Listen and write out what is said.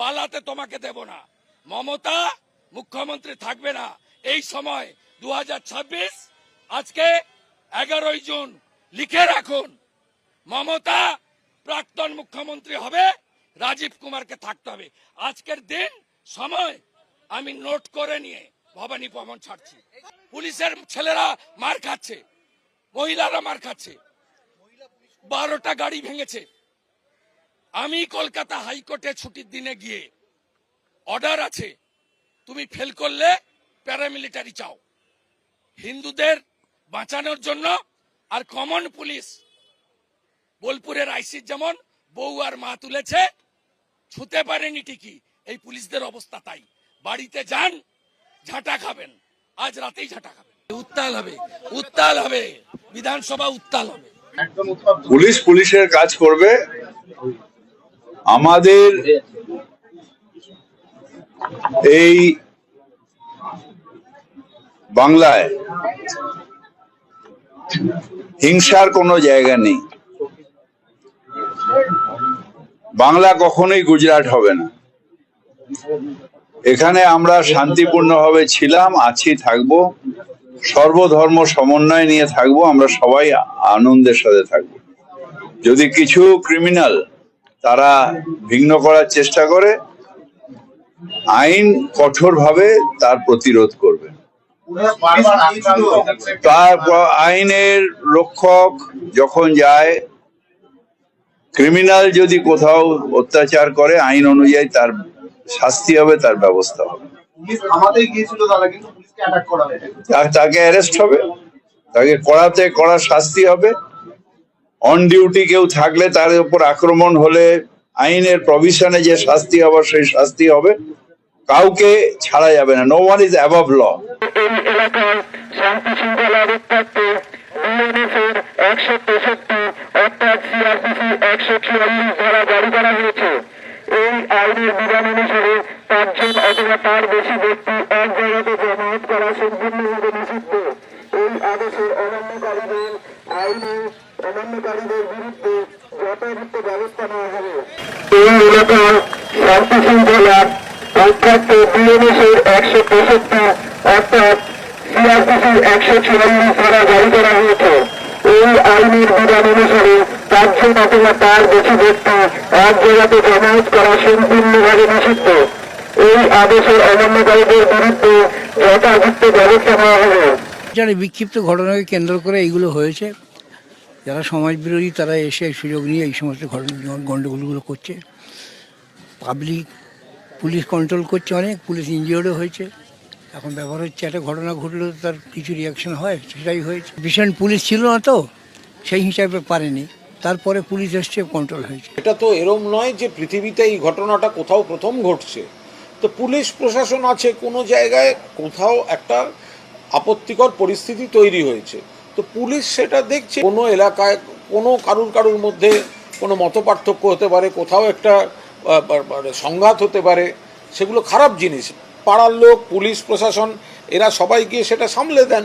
পালাতে তোমাকে দেব না। মমতা, মুখ্যমন্ত্রী থাকবে না। এই সময় দু হাজার ছাব্বিশ, আজকে এগারোই জুন, লিখে রাখুন, মমতা প্রাক্তন মুখ্যমন্ত্রী হবে, রাজীব কুমারকে থাকতে হবে। আজকের দিন, সময়, আমি নোট করে নিয়ে ভবানী ভবন ছাড়ছি। পুলিশের ছেলেরা মার খাচ্ছে, মহিলারা মার খাচ্ছে। বারোটা গাড়ি ভেঙেছে। আমি কলকাতা হাইকোর্টে ছুটির দিনে গিয়ে অর্ডার আছে, তুমি ফেল করলে প্যারামিলিটারি চাও। হিন্দুদের বাঁচানোর জন্য আর কমন পুলিশ, বোলপুরের আইসির যেমন বউ আর মা তুলেছে, ছুতে পারেনি ঠিকই, এই পুলিশদের অবস্থা তাই। বাড়িতে যান, ঝাঁটা খাবেন, আজ রাতেই ঝাঁটা খাবেন। উত্তাল হবে উত্তাল হবে, বিধানসভা উত্তাল হবে। পুলিশ পুলিশের কাজ করবে আমাদের এই বাংলায় হিংসার কোনো জায়গা নেই। বাংলা কখনোই গুজরাট হবে না। এখানে আমরা শান্তিপূর্ণভাবে ছিলাম, আছি, থাকব। সর্বধর্ম সমন্বয় নিয়ে থাকব, আমরা সবাই আনন্দের সাথে থাকব। যদি কিছু ক্রিমিনাল তারা ভিন্ন করার চেষ্টা করে, আইন কঠোরভাবে তার প্রতিরোধ করবে। তার আইনের রক্ষক যখন যায়, ক্রিমিনাল যদি কোথাও অত্যাচার করে, আইন অনুযায়ী তার শাস্তি হবে, তার ব্যবস্থা হবে। তাকে অ্যারেস্ট হবে। তাকে কড়াতে কড়া শাস্তি হবে। অন ডিউটি কেউ থাকলে তার উপর আক্রমণ হলে আইনের প্রভিশনে যে শাস্তি হবে, সেই শাস্তি হবে। কাউকে ছাড়া যাবে না। No one is above law এই এলাকায় শান্তি শৃঙ্খলা একশো তেষট্টি, অর্থাৎ একশো করা হয়েছে। এই আইনের বিধান অনুসারে পাঁচজন অথবা তার বেশি ব্যক্তি এক জায়গাতে জমায়েত করা সম্পূর্ণভাবে নিষিদ্ধ। এই অমান্যকারীদের বিরুদ্ধে যথাযথ ব্যবস্থা নেওয়া হবে। এই এলাকার শান্তি শৃঙ্খলা রক্ষার্থে বিএনএসের একশো তেষট্টি অর্থাৎ সিআরপিসির একশো চুয়াল্লিশ ধারা জারি করা হয়েছে। এই আইনের বিধান অনুসারে পাঁচজন অথবা তার বেশি ব্যক্তি এক জায়গাতে জমায়েত করা সম্পূর্ণভাবে নিষিদ্ধ এই আদেশের অমান্যকারীদের বিরুদ্ধে যথাযথ ব্যবস্থা নেওয়া হবে। যারা বিক্ষিপ্ত ঘটনাকে কেন্দ্র করে এইগুলো হয়েছে। যারা সমাজ বিরোধী তারা এসে এই সুযোগ নিয়ে এই সমস্ত ঘটনা গণ্ডগোলগুলো করছে। পাবলিক, পুলিশ কন্ট্রোল করছে অনেক, পুলিশ ইনজিওর্ডও হয়েছে। এখন ব্যবহার হচ্ছে, একটা ঘটনা ঘটলে, তার কিছু রিয়াকশন হয়, সেটাই হয়েছে। ভীষণ পুলিশ ছিল না তো, সেই হিসাবে পারেনি। তারপরে পুলিশ এসছে কন্ট্রোল হয়েছে। এটা তো এরম নয় যে পৃথিবীতে এই ঘটনাটা কোথাও প্রথম ঘটছে। তো পুলিশ প্রশাসন আছে, কোনো জায়গায় কোথাও একটা আপত্তিকর পরিস্থিতি তৈরি হয়েছে। তো পুলিশ সেটা দেখছে। কোনো এলাকায় কোনো কারুর কারুর মধ্যে কোনো মতপার্থক্য হতে পারে, কোথাও একটা মানে সংঘাত হতে পারে, সেগুলো খারাপ জিনিস। পাড়ার লোক, পুলিশ, প্রশাসন, এরা সবাই গিয়ে সেটা সামলে দেন।